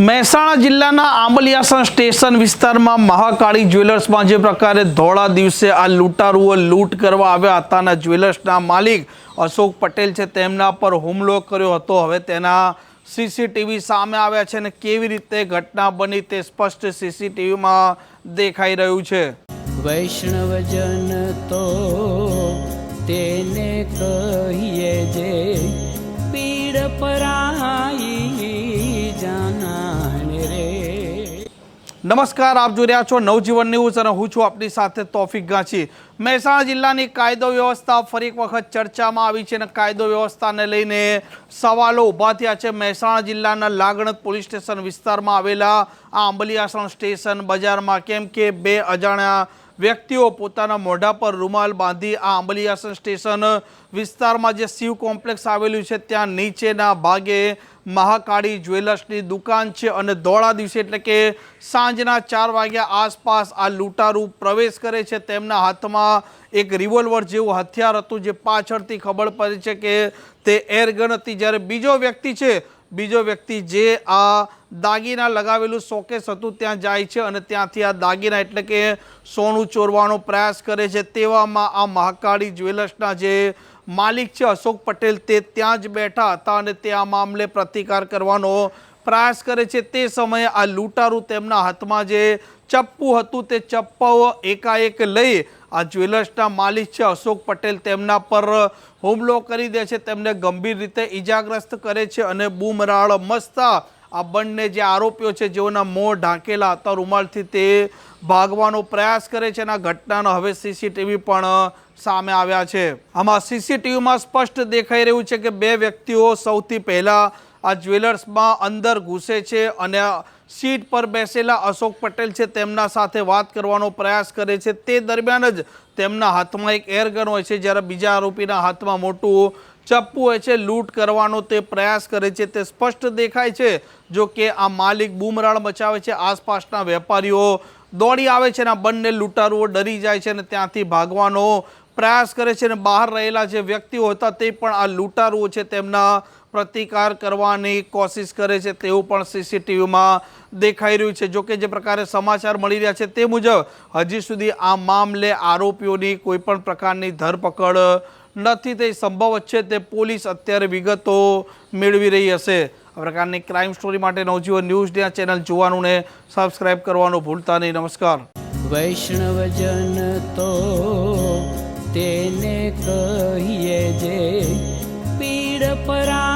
મહેસાણા જિલ્લાના આંબલિયાસણ સ્ટેશન વિસ્તારમાં મહાકાળી જ્વેલર્સમાં જે પ્રકારે ધોળા દિવસે આ લૂંટારુઓ લૂંટ કરવા આવ્યા હતાના જ્વેલર્સના માલિક અશોક પટેલ છે તેમના પર હુમલો કર્યો હતો. હવે તેના સીસીટીવી સામે આવ્યા છે અને કેવી રીતે ઘટના બની તે સ્પષ્ટ સીસીટીવીમાં દેખાઈ રહ્યું છે. વૈષ્ણવજન તો તેને કહીએ જે નમસ્કાર, આપ જોઈ રહ્યા છો નવજીવન ન્યૂઝ અને હું છું આપની સાથે તોફિક ગાંચી. મહેસાણા જિલ્લાની કાયદો વ્યવસ્થા ફરી એક વખત ચર્ચામાં આવી છે અને કાયદો વ્યવસ્થાને લઈને સવાલો ઊભા થયા છે. મહેસાણા જિલ્લાના લાગણત પોલીસ સ્ટેશન વિસ્તારમાં આવેલા આ આંબલિયાસણ સ્ટેશન બજારમાં કેમ કે બે અજાણ્યા વ્યક્તિઓ પોતાના મોઢા પર રૂમાલ બાંધી આ આંબલિયાસન સ્ટેશન વિસ્તારમાં જે શિવ કોમ્પ્લેક્સ આવેલું છે, ત્યાં નીચેના ભાગે મહાકાળી જ્વેલર્સની દુકાન છે અને દોડા દિવસે એટલે કે સાંજના ચાર વાગ્યા આસપાસ આ લૂંટારૂ પ્રવેશ કરે છે. તેમના હાથમાં એક રિવોલ્વર જેવું હથિયાર હતું, જે પાછળથી ખબર પડે છે કે તે એરગન હતી. જ્યારે બીજો વ્યક્તિ છે બીજો વ્યક્તિ જે આ દાગીના લગાવેલું શોકેસ હતું, ત્યાં જાય છે અને ત્યાંથી આ દાગીના એટલે કે સોનું ચોરવાનો પ્રયાસ કરે છે. તેવામાં આ મહાકાળી જ્વેલર્સના જે માલિક છે અશોક પટેલ, તે ત્યાં જ બેઠા હતા અને તે આ મામલે પ્રતિકાર કરવાનો પ્રયાસ કરે છે તે સમયે આ લૂંટારું તેમના હાથમાં જે ચપ્પુ હતું તે ચપ્પાઓ એકાએક લઈ આ જ્વેલર્સના માલિક છે અશોક પટેલ તેમના પર હુમલો કરી દે છે. તેમને ગંભીર રીતે ઈજાગ્રસ્ત કરે છે અને બૂમરાળ મસ્તા આ બંને જે આરોપીઓ છે જેઓના મોં ઢાંકેલા હતા રૂમાલથી તે ભાગવાનો પ્રયાસ કરે છે અને આ ઘટનાનો હવે સીસીટીવી પણ સામે આવ્યા છે. આમાં સીસીટીવીમાં સ્પષ્ટ દેખાઈ રહ્યું છે કે બે વ્યક્તિઓ સૌથી પહેલાં આ જ્વેલર્સમાં અંદર ઘૂસે છે અને સીટ પર બેસેલા અશોક પટેલ છે તેમના સાથે વાત કરવાનો પ્રયાસ કરે છે. તે દરમિયાન જ તેમના હાથમાં એક એરગન હોય છે જ્યારે બીજા આરોપીના હાથમાં મોટું ચપ્પુ હોય છે. લૂંટ કરવાનો તે પ્રયાસ કરે છે. તે સ્પષ્ટ દેખાય છે જો કે આ માલિક બૂમરાળ મચાવે છે. આસપાસના વેપારીઓ દોડી આવે છે અને આ બંને લૂંટારુઓ ડરી જાય છે અને ત્યાંથી ભાગવાનો પ્રયાસ કરે છે અને બહાર રહેલા જે વ્યક્તિઓ હતા તે પણ આ લૂંટારુઓ છે તેમના પ્રતિકાર કરવાની કોશિશ કરે છે. તેવું પણ સીસીટીવીમાં દેખાઈ રહ્યું છે. જોકે જે પ્રકારે સમાચાર મળી રહ્યા છે તે મુજબ હજી સુધી આ મામલે આરોપીઓની કોઈ પણ પ્રકારની ધરપકડ નથી. થઈ સંભવ છે. તે પોલીસ અત્યારે વિગતો મેળવી રહી હશે. પ્રકારની ક્રાઇમ સ્ટોરી માટે નવજીવન ન્યૂઝની આ ચેનલ જોવાનું ને સબસ્ક્રાઇબ કરવાનું ભૂલતા નહીં. નમસ્કાર. વૈષ્ણવજન તો તેને કહીએ જે પીડ પરાઈ